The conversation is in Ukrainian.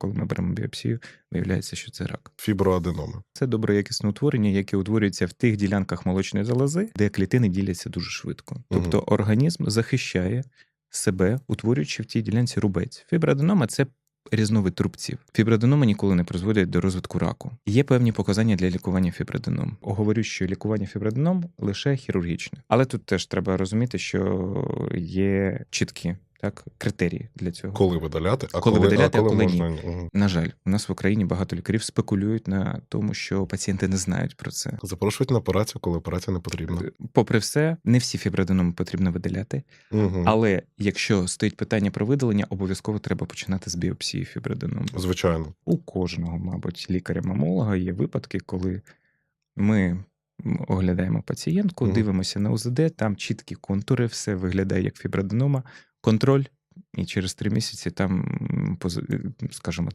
коли ми беремо біопсію, виявляється, що це рак. Фіброаденоми. Це доброякісне утворення, яке утворюється в тих ділянках молочної залози, де клітини діляться дуже швидко. Тобто організм захищає себе, утворюючи в тій ділянці рубець. Фіброаденома це різновид трубців. Фіброаденоми ніколи не призводять до розвитку раку. Є певні показання для лікування фіброаденом. Оговорю, що лікування фіброаденом лише хірургічне. Але тут теж треба розуміти, що є чіткі так, критерії для цього. Коли видаляти, а Коли коли, видаляти, а а коли, коли можна ні. Мгм. На жаль, у нас в Україні багато лікарів спекулюють на тому, що пацієнти не знають про це. Запрошують на операцію, коли операція не потрібна. Попри все, не всі фіброаденоми потрібно видаляти, Угу. але якщо стоїть питання про видалення, обов'язково треба починати з біопсії фіброаденому. Звичайно. У кожного, мабуть, лікаря-мамолога є випадки, коли ми оглядаємо пацієнтку, Мгм. дивимося на УЗД, там чіткі контури, все виглядає як фіброаденома, контроль. І через три місяці там, пози- скажімо